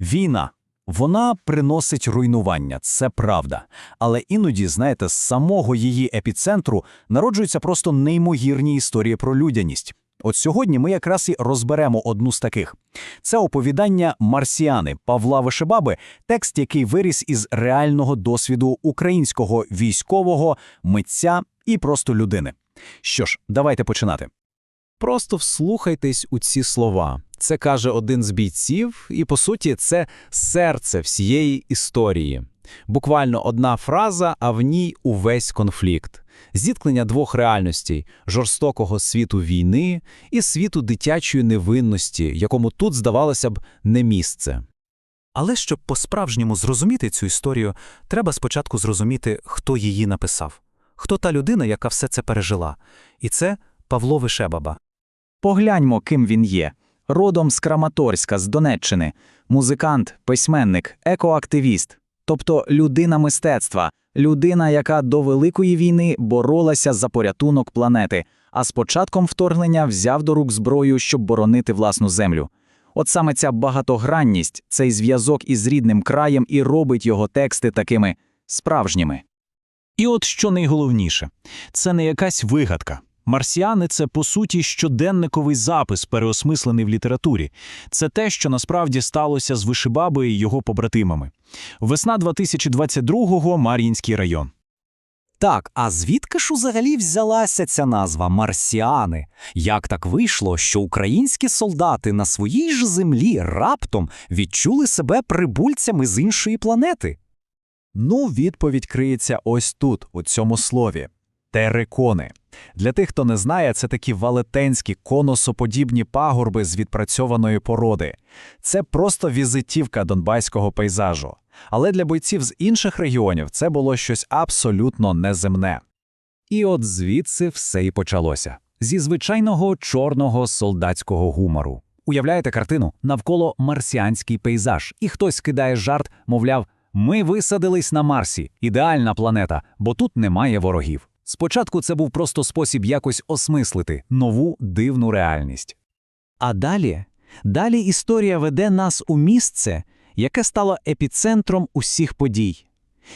Війна. Вона приносить руйнування, це правда. Але іноді, знаєте, з самого її епіцентру народжуються просто неймовірні історії про людяність. От сьогодні ми якраз і розберемо одну з таких. Це оповідання «Марсіани» Павла Вишебаби, текст, який виріс із реального досвіду українського військового, митця і просто людини. Що ж, давайте починати. Просто вслухайтесь у ці слова. Це каже один з бійців, і по суті, це серце всієї історії. Буквально одна фраза, а в ній увесь конфлікт. Зіткнення двох реальностей жорстокого світу війни і світу дитячої невинності, якому тут, здавалося б, не місце. Але щоб по-справжньому зрозуміти цю історію, треба спочатку зрозуміти, хто її написав, хто та людина, яка все це пережила. І це Павло Вишебаба. Погляньмо, ким він є. Родом з Краматорська, з Донеччини, музикант, письменник, екоактивіст, тобто людина мистецтва, людина, яка до Великої війни боролася за порятунок планети, а з початком вторгнення взяв до рук зброю, щоб боронити власну землю. От саме ця багатогранність, цей зв'язок із рідним краєм і робить його тексти такими справжніми. І от що найголовніше це не якась вигадка. Марсіани це по суті щоденниковий запис, переосмислений в літературі. Це те, що насправді сталося з Вишибабою і його побратимами. Весна 2022-го Мар'їнський район. Так, а звідки ж взагалі взялася ця назва «Марсіани»? Як так вийшло, що українські солдати на своїй ж землі раптом відчули себе прибульцями з іншої планети? Ну, відповідь криється ось тут, у цьому слові. Терикони. Для тих, хто не знає, це такі валетенські конусоподібні пагорби з відпрацьованої породи. Це просто візитівка донбаського пейзажу. Але для бойців з інших регіонів це було щось абсолютно неземне. І от звідси все і почалося. Зі звичайного чорного солдатського гумору. Уявляєте картину? Навколо марсіанський пейзаж, і хтось кидає жарт, мовляв, ми висадились на Марсі, ідеальна планета, бо тут немає ворогів. Спочатку це був просто спосіб якось осмислити нову дивну реальність. А далі, далі історія веде нас у місце, яке стало епіцентром усіх подій.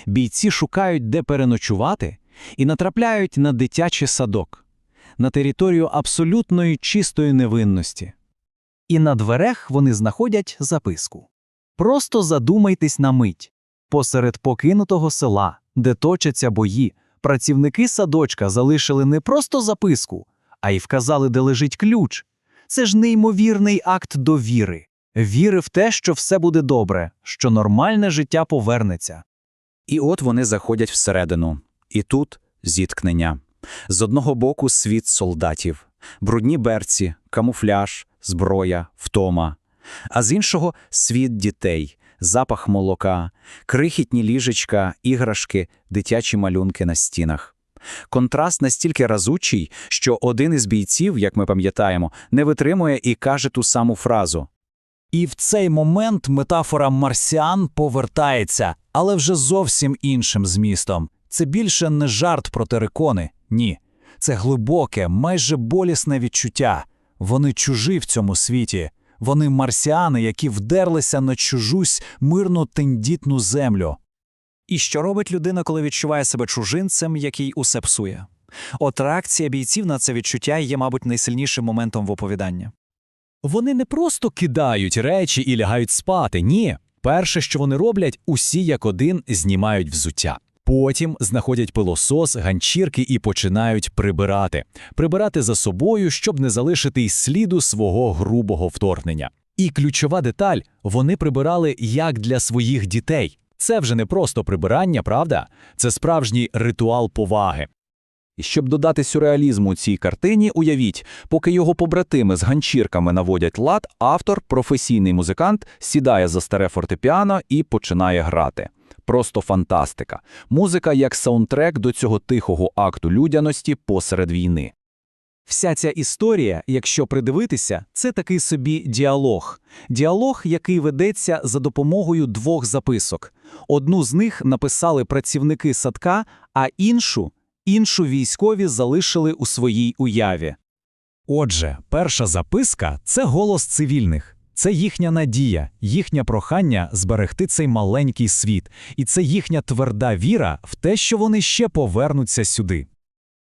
Бійці шукають, де переночувати, і натрапляють на дитячий садок, на територію абсолютної чистої невинності. І на дверях вони знаходять записку. Просто задумайтесь на мить. Посеред покинутого села, де точаться бої, працівники садочка залишили не просто записку, а й вказали, де лежить ключ. Це ж неймовірний акт довіри. Віри в те, що все буде добре, що нормальне життя повернеться. І от вони заходять всередину. І тут зіткнення. З одного боку світ солдатів, брудні берці, камуфляж, зброя, втома. А з іншого світ дітей, запах молока, крихітні ліжечка, іграшки, дитячі малюнки на стінах. Контраст настільки разучий, що один із бійців, як ми пам'ятаємо, не витримує і каже ту саму фразу. І в цей момент метафора марсіан повертається, але вже зовсім іншим змістом. Це більше не жарт про терикони, ні. Це глибоке, майже болісне відчуття. Вони чужі в цьому світі. Вони марсіани, які вдерлися на чужусь мирну тендітну землю. І що робить людина, коли відчуває себе чужинцем, який усе псує? От реакція бійців на це відчуття є, мабуть, найсильнішим моментом в оповіданні. Вони не просто кидають речі і лягають спати. Ні. Перше, що вони роблять, усі як один знімають взуття. Потім знаходять пилосос, ганчірки і починають прибирати. Прибирати за собою, щоб не залишити й сліду свого грубого вторгнення. І ключова деталь вони прибирали як для своїх дітей. Це вже не просто прибирання, правда? Це справжній ритуал поваги. Щоб додати сюрреалізму цій картині, уявіть, поки його побратими з ганчірками наводять лад, автор, професійний музикант, сідає за старе фортепіано і починає грати. Просто фантастика. Музика як саундтрек до цього тихого акту людяності посеред війни. Вся ця історія, якщо придивитися, це такий собі діалог. Діалог, який ведеться за допомогою двох записок. Одну з них написали працівники садка, а іншу іншу військові залишили у своїй уяві. Отже, перша записка це голос цивільних. Це їхня надія, їхнє прохання зберегти цей маленький світ, і це їхня тверда віра в те, що вони ще повернуться сюди.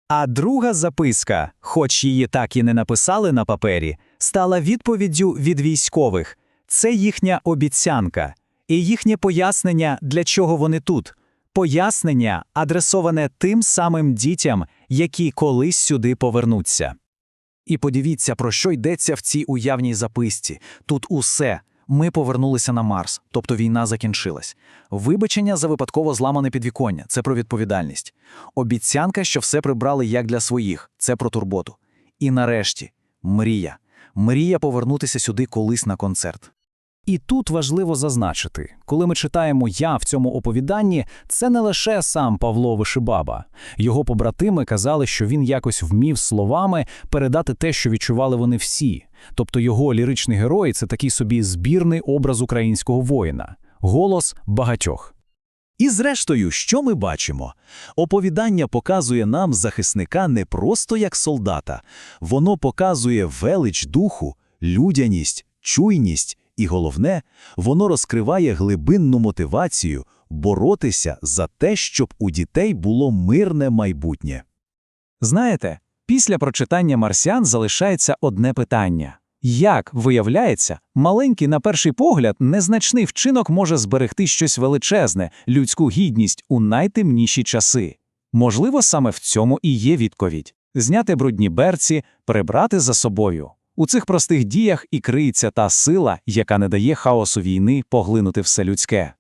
А друга записка, хоч її так і не написали на папері, стала відповіддю від військових. Це їхня обіцянка і їхнє пояснення, для чого вони тут. Пояснення, адресоване тим самим дітям, які колись сюди повернуться. І подивіться, про що йдеться в цій уявній записці. Тут усе. Ми повернулися на Марс, тобто війна закінчилась. Вибачення за випадково зламане підвіконня це про відповідальність. Обіцянка, що все прибрали як для своїх це про турботу. І нарешті мрія. Мрія повернутися сюди колись на концерт. І тут важливо зазначити, коли ми читаємо «я» в цьому оповіданні, це не лише сам Павло Вишибаба. Його побратими казали, що він якось вмів словами передати те, що відчували вони всі. Тобто його ліричний герой – це такий собі збірний образ українського воїна, голос багатьох. І зрештою, що ми бачимо? Оповідання показує нам захисника не просто як солдата. Воно показує велич духу, людяність, чуйність і, головне, воно розкриває глибинну мотивацію боротися за те, щоб у дітей було мирне майбутнє. Знаєте, після прочитання марсіан залишається одне питання. Як, виявляється, маленький на перший погляд незначний вчинок може зберегти щось величезне, людську гідність у найтемніші часи? Можливо, саме в цьому і є відповідь. Зняти брудні берці, прибрати за собою. У цих простих діях і криється та сила, яка не дає хаосу війни поглинути все людське.